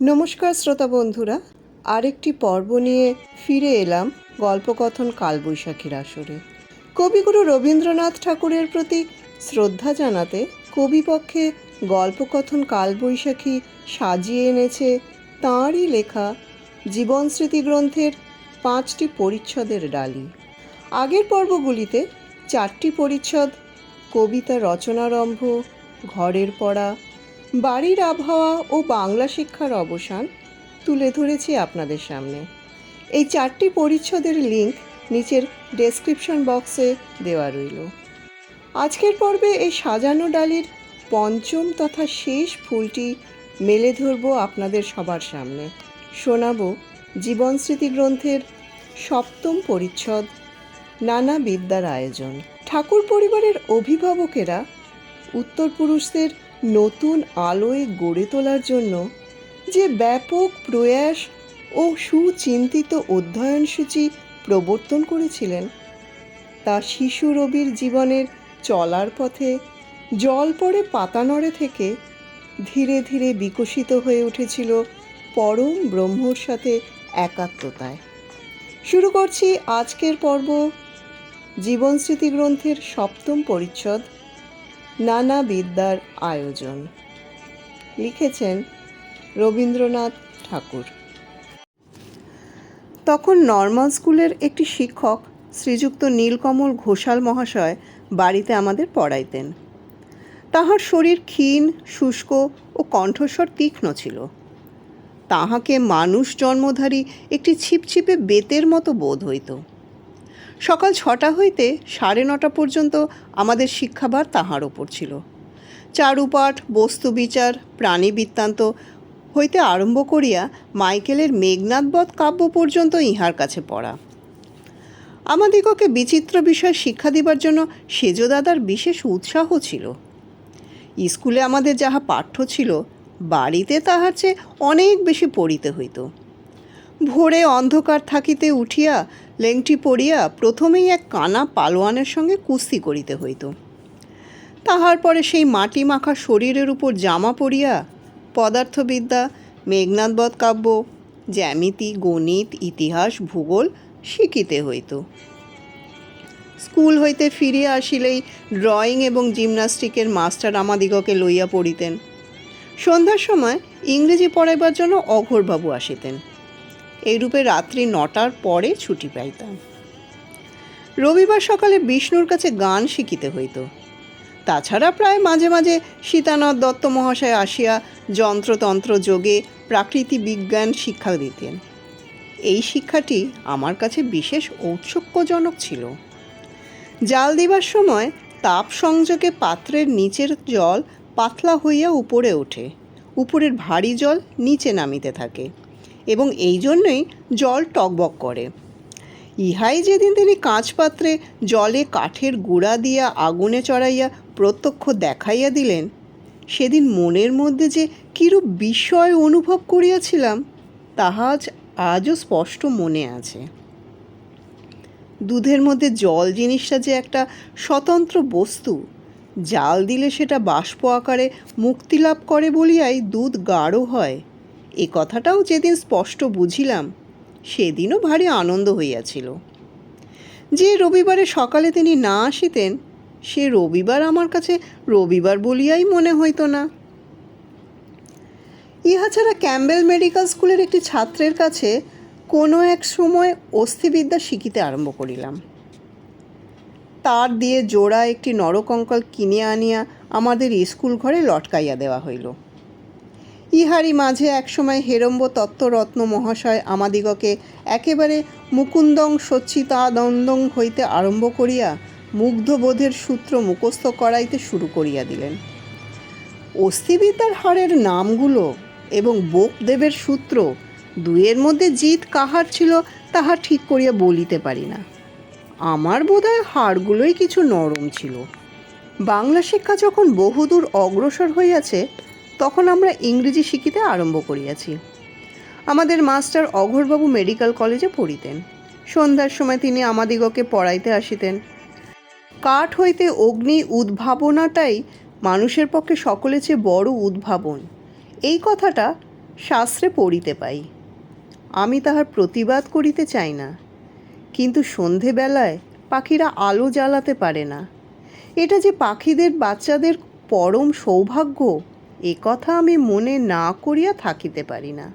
নমস্কার শ্রোতা বন্ধুরা, আরেকটি পর্ব নিয়ে ফিরে এলাম গল্পকথন কালবৈশাখীর আসরে। কবিগুরু রবীন্দ্রনাথ ঠাকুরের প্রতি শ্রদ্ধা জানাতে কবিপক্ষে গল্পকথন কালবৈশাখী সাজিয়ে এনেছে তাঁরই লেখা জীবন স্মৃতি গ্রন্থের পাঁচটি পরিচ্ছদের ডালি। আগের পর্বগুলিতে চারটি পরিচ্ছদ, কবিতা রচনারম্ভ, ঘরের পড়া বাড়ির আবহাওয়া ও বাংলা শিক্ষার অবসান তুলে ধরেছি আপনাদের সামনে। এই চারটি পরিচ্ছদের লিংক নিচের ডেসক্রিপশন বক্সে দেওয়া রইল। আজকের পর্বে এই সাজানো ডালির পঞ্চম তথা শেষ ফুলটি মেলে ধরব আপনাদের সবার সামনে। শোনাবো জীবন স্মৃতি গ্রন্থের সপ্তম পরিচ্ছদ, নানা বিদ্যার আয়োজন। ঠাকুর পরিবারের অভিভাবকেরা উত্তর পুরুষদের নতুন আলোয় গড়ে তোলার জন্য যে ব্যাপক প্রয়াস ও সুচিন্তিত অধ্যয়নসূচি প্রবর্তন করেছিলেন, তা শিশু রবির জীবনের চলার পথে জল পড়ে পাতানড়ে থেকে ধীরে ধীরে বিকশিত হয়ে উঠেছিল পরম ব্রহ্মর সাথে একাত্মতায়। শুরু করছি আজকের পর্ব জীবন স্মৃতি গ্রন্থের সপ্তম পরিচ্ছদ। নানা বিদ্যার আয়োজন। লিখেছেন রবীন্দ্রনাথ ঠাকুর। তখন নর্মাল স্কুলের একটি শিক্ষক শ্রীযুক্ত নীলকমল ঘোষাল মহাশয় বাড়িতে আমাদের পড়াইতেন। তাহার শরীর ক্ষীণ, শুষ্ক ও কণ্ঠস্বর তীক্ষ্ণ ছিল। তাহাকে মানুষ জন্মধারী একটি ছিপছিপে বেতের মতো বোধ হইত। সকাল ছটা হইতে সাড়ে নটা পর্যন্ত আমাদের শিক্ষাভার তাহার ওপর ছিল। চারুপাঠ, বস্তু বিচার, প্রাণী বৃত্তান্ত হইতে আরম্ভ করিয়া মাইকেলের মেঘনাথবধ কাব্য পর্যন্ত ইহার কাছে পড়া। আমাদিগকে বিচিত্র বিষয় শিক্ষা দিবার জন্য সেজদাদার বিশেষ উৎসাহ ছিল। স্কুলে আমাদের যাহা পাঠ্য ছিল, বাড়িতে তাহার চেয়ে অনেক বেশি পড়িতে হইত। ভোরে অন্ধকার থাকিতে উঠিয়া লেংটি পড়িয়া প্রথমেই এক কানা পালোয়ানের সঙ্গে কুস্তি করিতে হইত। তাহার পরে সেই মাটি মাখা শরীরের উপর জামা পরিয়া, পদার্থবিদ্যা মেঘনাথবধ কাব্য, জ্যামিতি, গণিত, ইতিহাস, ভূগোল শিখিতে হইত। স্কুল হইতে ফিরিয়া আসিলেই ড্রয়িং এবং জিমনাস্টিকের মাস্টার আমাদিগকে লইয়া পড়িতেন। সন্ধ্যার সময় ইংরেজি পড়াইবার জন্য অঘোরবাবু আসিতেন। এইরূপে রাত্রি নটার পরে ছুটি পাইতাম। রবিবার সকালে বিষ্ণুর কাছে গান শিখিতে হইত। তাছাড়া প্রায় মাঝে মাঝে সীতানাথ দত্ত মহাশয় আসিয়া যন্ত্রতন্ত্র যোগে প্রাকৃতিক বিজ্ঞান শিক্ষা দিতেন। এই শিক্ষাটি আমার কাছে বিশেষ ঔৎসুক্যজনক ছিল। জাল দিবার সময় তাপ সংযোগে পাত্রের নিচের জল পাতলা হইয়া উপরে ওঠে। উপরের ভারী জল নিচে নামিতে থাকে। এবং এই জন্যই জল টকবক করে। ইহাই যেদিন তিনি কাঁচ পাত্রে জলে কাঠের গুঁড়া দিয়া আগুনে চড়াইয়া প্রত্যক্ষ দেখাইয়া দিলেন, সেদিন মনের মধ্যে যে কিরূপ বিস্ময় অনুভব করিয়াছিলাম, তাহা আজ আজও স্পষ্ট মনে আছে। দুধের মধ্যে জল জিনিসটা যে একটা স্বতন্ত্র বস্তু, জাল দিলে সেটা বাষ্প আকারে মুক্তি লাভ করে বলিয়াই দুধ গাঢ় হয়। এ কথাটাও যেদিন স্পষ্ট বুঝিলাম, সেদিনও ভারী আনন্দ হইয়াছিল। যে রবিবারে সকালে তিনি না আসিতেন, সে রবিবার আমার কাছে রবিবার বলিয়াই মনে হইতো না। ইহা ছাড়া ক্যাম্বেল মেডিকেল স্কুলের একটি ছাত্রের কাছে কোনো এক সময় অস্থিবিদ্যা শিখিতে আরম্ভ করিলাম। তার দিয়ে জোড়া একটি নরকঙ্কাল কিনে আনিয়া আমাদের স্কুল ঘরে লটকাইয়া দেওয়া হইল। ইহারই মাঝে একসময় হেরম্ব তত্ত্বরত্ন মহাশয় আমাদিগকে একেবারে মুকুন্দং সচ্চিতানন্দং হইতে আরম্ভ করিয়া মুগ্ধবোধের সূত্র মুখস্থ করাইতে শুরু করিয়া দিলেন। অস্থিবিদ্যার হারের নামগুলো এবং বোপদেবের সূত্র দুয়ের মধ্যে জিত কাহার ছিল তাহা ঠিক করিয়া বলিতে পারি না। আমার বোধহয় হাড়গুলোই কিছু নরম ছিল। বাংলা শিক্ষা যখন বহুদূর অগ্রসর হইয়াছে তখন আমরা ইংরেজি শিখিতে আরম্ভ করিয়াছি। আমাদের মাস্টার অঘোরবাবু মেডিকেল কলেজে পড়িতেন। সন্ধ্যার সময় তিনি আমাদিগকে পড়াইতে আসিতেন। কাঠ হইতে অগ্নি উদ্ভাবনাটাই মানুষের পক্ষে সকলের চেয়ে বড় উদ্ভাবন। এই কথাটা শাস্ত্রে পড়িতে পাই। আমি তাহার প্রতিবাদ করিতে চাই না। কিন্তু সন্ধেবেলায় পাখিরা আলো জ্বালাতে পারে না। এটা যে পাখিদের বাচ্চাদের পরম সৌভাগ্য এ কথা আমি মনে না করিয়া থাকিতে পারি না।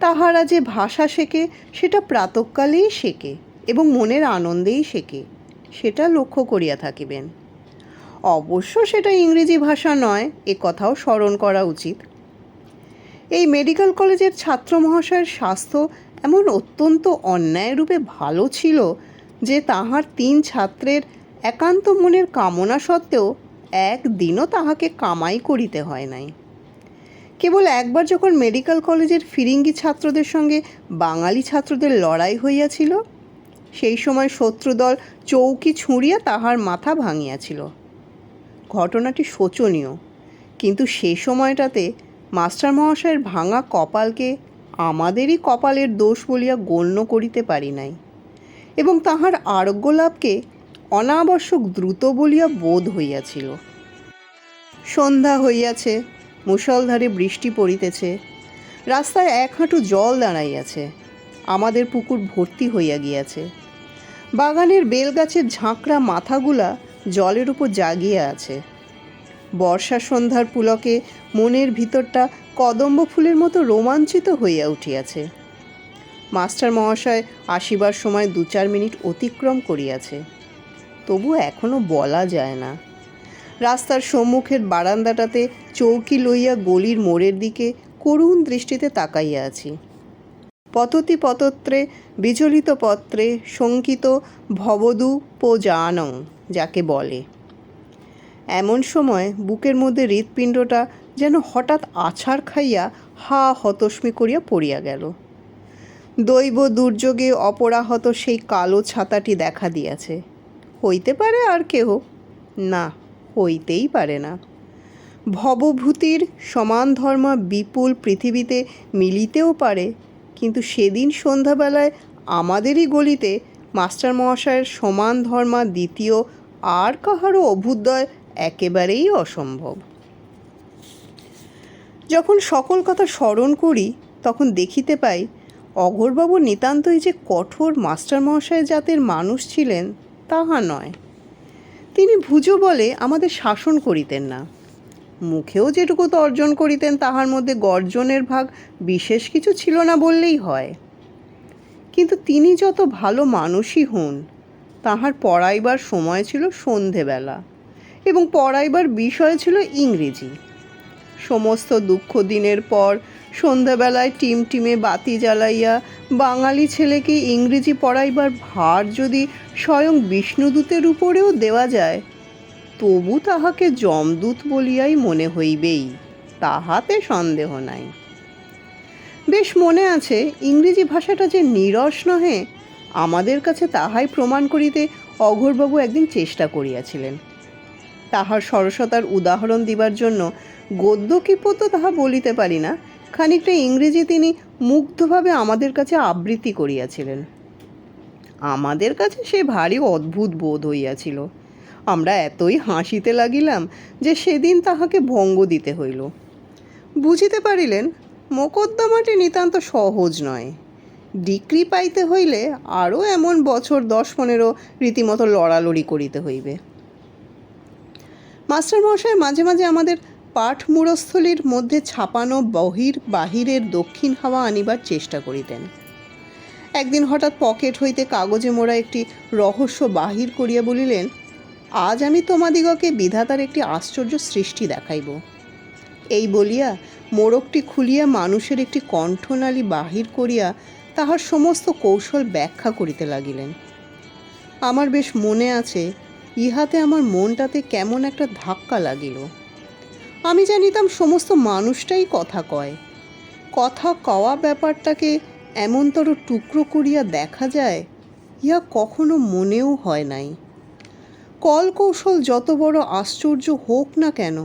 তাহারা যে ভাষা শেখে, সেটা প্রাতকালেই শেখে এবং মনের আনন্দেই শেখে, সেটা লক্ষ্য করিয়া থাকিবেন। অবশ্য সেটা ইংরেজি ভাষা নয়, এ কথাও স্মরণ করা উচিত। এই মেডিকেল কলেজের ছাত্র মহাশয়ের স্বাস্থ্য এমন অত্যন্ত অন্যায়রূপে ভালো ছিল যে তাহার তিন ছাত্রের একান্ত মনের কামনা সত্ত্বেও একদিনও তাহাকে কামাই করিতে হয় নাই। কেবল একবার যখন মেডিকেল কলেজের ফিরিঙ্গি ছাত্রদের সঙ্গে বাঙালি ছাত্রদের লড়াই হইয়াছিল, সেই সময় শত্রুদল চৌকি ছুঁড়িয়া তাহার মাথা ভাঙিয়াছিল। ঘটনাটি শোচনীয়, কিন্তু সে সময়টাতে মাস্টার মহাশয়ের ভাঙা কপালকে আমাদেরই কপালের দোষ বলিয়া গণ্য করিতে পারি নাই এবং তাহার আরোগ্য লাভকে অনাবশ্যক দ্রুত বলিয়া বোধ হইয়াছিল। সন্ধ্যা হইয়াছে, মুষলধারে বৃষ্টি পড়িতেছে, রাস্তায় এক হাঁটু জল দাঁড়াইয়াছে, আমাদের পুকুর ভর্তি হইয়া গিয়াছে। বাগানের বেলগাছের ঝাঁকড়া মাথাগুলা জলের উপর জাগিয়া আছে। বর্ষা সন্ধ্যার পুলকে মনের ভিতরটা কদম্ব ফুলের মতো রোমাঞ্চিত হইয়া উঠিয়াছে। মাস্টার মহাশয় আসিবার সময় দু চার মিনিট অতিক্রম করিয়াছে। তবু এখনও বলা যায় না। রাস্তার সম্মুখের বারান্দাটাতে চৌকি লইয়া গলির মোড়ের দিকে করুণ দৃষ্টিতে তাকাইয়া আছি। পততি পতত্রে, বিচলিত পত্রে শঙ্কিত ভবদু জানং যাকে বলে। এমন সময় বুকের মধ্যে হৃৎপিণ্ডটা যেন হঠাৎ আছাড় খাইয়া হা হতস্মি করিয়া পড়িয়া গেল। দৈব দুর্যোগে অপরাহত সেই কালো ছাতাটি দেখা দিয়াছে। হইতে পারে আর কেহ? না, হইতেই পারে না। ভবভূতির সমান ধর্ম বিপুল পৃথিবীতে মিলিতেও পারে, কিন্তু সেদিন সন্ধ্যাবেলায় আমাদেরই গলিতে মাস্টার মহাশয়ের সমান ধর্মা দ্বিতীয় আর কাহারও অভ্যুদয় একেবারেই অসম্ভব। যখন সকল কথা স্মরণ করি, তখন দেখিতে পাই, অঘোরবাবু নিতান্তই যে কঠোর মাস্টার মহাশয় জাতের মানুষ ছিলেন তাহা নয়। তিনি ভুজো বলে আমাদের শাসন করিতেন না। মুখেও যেটুকু অর্জন করিতেন, তাহার মধ্যে গর্জনের ভাগ বিশেষ কিছু ছিল না বললেই হয়। কিন্তু তিনি যত ভালো মানুষই হন, তাহার পড়াইবার সময় ছিল সন্ধেবেলা এবং পড়াইবার বিষয় ছিল ইংরেজি। সমস্ত দুঃখ দিনের পর সন্ধ্যাবেলায় টিমটিমে বাতি জ্বালাইয়া বাঙালি ছেলেকে ইংরেজি পড়াইবার ভার যদি স্বয়ং বিষ্ণুদূতের উপরেও দেওয়া যায়, তবু তাহাকে যমদূত বলিয়াই মনে হইবেই, তাহাতে সন্দেহ নাই। বেশ মনে আছে, ইংরেজি ভাষাটা যে নিরস নহে, আমাদের কাছে তাহাই প্রমাণ করিতে অঘোরবাবু একদিন চেষ্টা করিয়াছিলেন। তাহার সরসতার উদাহরণ দিবার জন্য গদ্য কি পদ্য তাহা বলিতে পারি না খানিকটা ইংরেজি তিনি মুগ্ধভাবে আমাদের কাছে আবৃত্তি করিয়াছিলেন। আমাদের কাছে সে ভারী অদ্ভুত বোধ হইয়াছিল। আমরা এতই হাসিতে লাগিলাম যে সেদিন তাহাকে ভঙ্গ দিতে হইল। বুঝিতে পারিলেন, মোকদ্দমাটি নিতান্ত সহজ নয়। ডিক্রি পাইতে হইলে আরও এমন বছর দশ পনেরো রীতিমতো লড়ালড়ি করিতে হইবে। মাস্টারমশাই মাঝে মাঝে আমাদের পাঠ মূরস্থলীর মধ্যে ছাপানো বহির বাহিরের দক্ষিণ হাওয়া আনিবার চেষ্টা করিতেন। একদিন হঠাৎ পকেট হইতে কাগজে মোড়া একটি রহস্য বাহির করিয়া বলিলেন, আজ আমি তোমাদিগকে বিধাতার একটি আশ্চর্য সৃষ্টি দেখাইব। এই বলিয়া মোড়কটি খুলিয়া মানুষের একটি কণ্ঠনালী বাহির করিয়া তাহার সমস্ত কৌশল ব্যাখ্যা করিতে লাগিলেন। আমার বেশ মনে আছে, ইহাতে আমার মনটাতে কেমন একটা ধাক্কা লাগিল। আমি জানিতাম সমস্ত মানুষটাই কথা কয়। কথা কওয়া ব্যাপারটাকে এমনতর টুকরো করিয়া দেখা যায়, ইহা কখনো মনেও হয় নাই। কল কৌশল যত বড় আশ্চর্য হোক না কেন,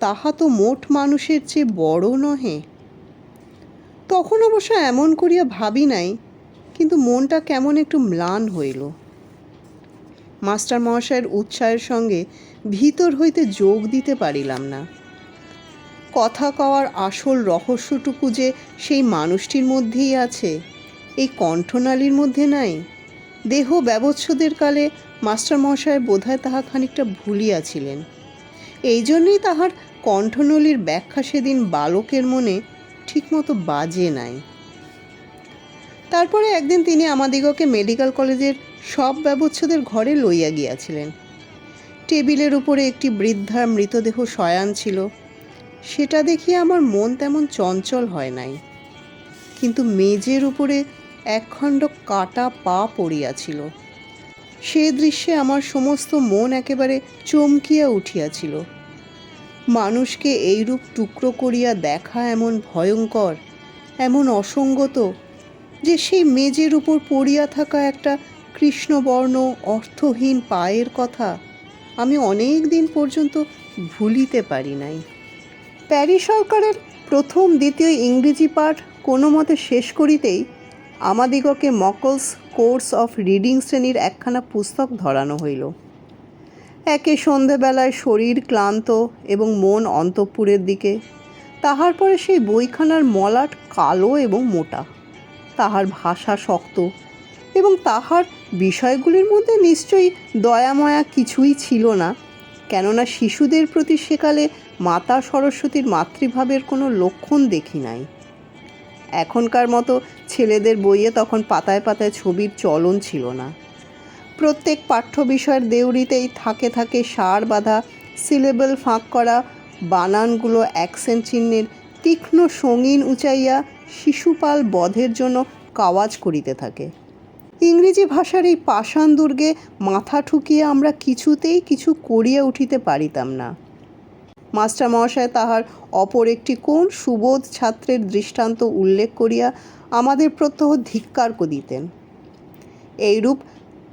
তাহা তো মোট মানুষের চেয়ে বড় নহে। তখন অবশ্য এমন করিয়া ভাবি নাই, কিন্তু মনটা কেমন একটু ম্লান হইল। মাস্টার মহাশয়ের উৎসাহের সঙ্গে ভিতর হইতে যোগ দিতে পারিলাম না। কথা কওয়ার আসল রহস্যটুকু যে সেই মানুষটির মধ্যেই আছে, এই কণ্ঠনালীর মধ্যে নাই। দেহ ব্যবচ্ছদের কালে মাস্টারমশায় বোধহয় তাহা খানিকটা ভুলিয়াছিলেন। এই জন্যই তাহার কণ্ঠনলীর ব্যাখ্যা সেদিন বালকের মনে ঠিকমতো বাজে নাই। তারপরে একদিন তিনি আমাদিগকে মেডিকেল কলেজের সব ব্যবচ্ছেদের ঘরে লইয়া গিয়াছিলেন। টেবিলের উপরে একটি বৃদ্ধার মৃতদেহ শয়ান ছিল। সেটা দেখিয়ে আমার মন তেমন চঞ্চল হয় নাই। কিন্তু মেজের উপরে একখণ্ড কাটা পা পড়িয়াছিল। সে দৃশ্যে আমার সমস্ত মন একেবারে চমকিয়া উঠিয়াছিল। মানুষকে এইরূপ টুকরো করিয়া দেখা এমন ভয়ঙ্কর, এমন অসঙ্গত, যে সেই মেজের উপর পড়িয়া থাকা একটা কৃষ্ণবর্ণ অর্থহীন পায়ের কথা আমি অনেক দিন পর্যন্ত ভুলিতে পারি নাই। প্যারিস সরকারের প্রথম দ্বিতীয় ইংরেজি পাঠ কোনো মতে শেষ করিতেই আমাদিগকে মকলস কোর্স অফ রিডিং শ্রেণির একখানা পুস্তক ধরানো হইল। একে সন্ধেবেলায় শরীর ক্লান্ত এবং মন অন্তঃপুরের দিকে, তাহার পরে সেই বইখানার মলাট কালো এবং মোটা। তাহার ভাষা শক্ত এবং তাহার বিষয়গুলির মধ্যে নিশ্চয়ই দয়াময়া কিছুই ছিল না। কেননা শিশুদের প্রতি সেকালে মাতা সরস্বতীর মাতৃভাবের কোনো লক্ষণ দেখি নাই। এখনকার মতো ছেলেদের বইয়ে তখন পাতায় পাতায় ছবির চলন ছিল না। প্রত্যেক পাঠ্য বিষয়ের দেউরিতেই থাকে থাকে সার বাঁধা, সিলেবল ফাঁক করা, বানানগুলো অ্যাকসেন্ট চিহ্নের তীক্ষ্ণ সঙ্গীন উঁচাইয়া শিশুপাল বধের জন্য কাওয়াজ করিতে থাকে। ইংরেজি ভাষার এই পাষাণ দুর্গে মাথা ঠুকিয়ে আমরা কিছুতেই কিছু করিয়া উঠিতে পারিতাম না। মাস্টার মহাশয় তাহার অপর একটি কোন সুবোধ ছাত্রের দৃষ্টান্ত উল্লেখ করিয়া আমাদের প্রত্যহ ধিক্কার দিতেন এইরূপ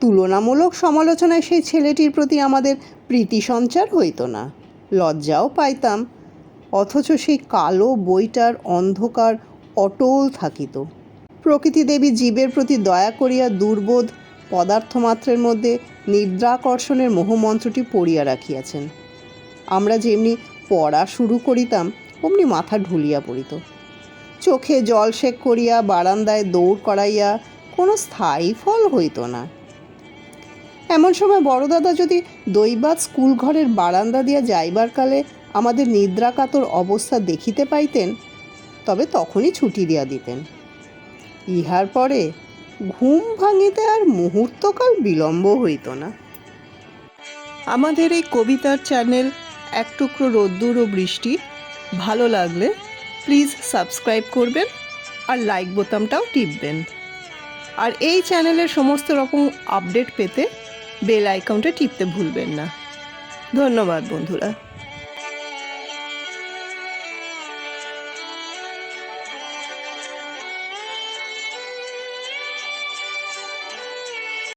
তুলনামূলক সমালোচনায় সেই ছেলেটির প্রতি আমাদের প্রীতি সঞ্চার হইত না। লজ্জাও পাইতাম, অথচ সেই কালো বইটার অন্ধকার অটল থাকিত। প্রকৃতি দেবী জীবের প্রতি দয়া করিয়া দুর্বোধ পদার্থমাত্রের মধ্যে নিদ্রাকর্ষণের মোহমন্ত্রটি পড়িয়া রাখিয়াছেন। আমরা যেমনি পড়া শুরু করিতাম, অমনি মাথা ঢুলিয়া পড়িত। চোখে জল সেক করিয়া বারান্দায় দৌড় করাইয়া কোনো স্থায়ী ফল হইত না। এমন সময় বড়দাদা যদি দৈবাত স্কুল ঘরের বারান্দা দিয়া যাইবার কালে আমাদের নিদ্রাকাতর অবস্থা দেখিতে পাইতেন, তবে তখনই ছুটি দিয়া দিতেন। ইহার পরে ঘুম ভাঙিতে আর মুহূর্তকাল বিলম্ব হইত না। আমাদের এই কবিতার চ্যানেল এক টুকরো রোদ্দুর ও বৃষ্টি, ভালো লাগলে প্লিজ সাবস্ক্রাইব করবেন আর লাইক বোতামটাও টিপবেন। আর এই চ্যানেলের সমস্ত রকম আপডেট পেতে বেল আইকনটা টিপতে ভুলবেন না। ধন্যবাদ বন্ধুরা।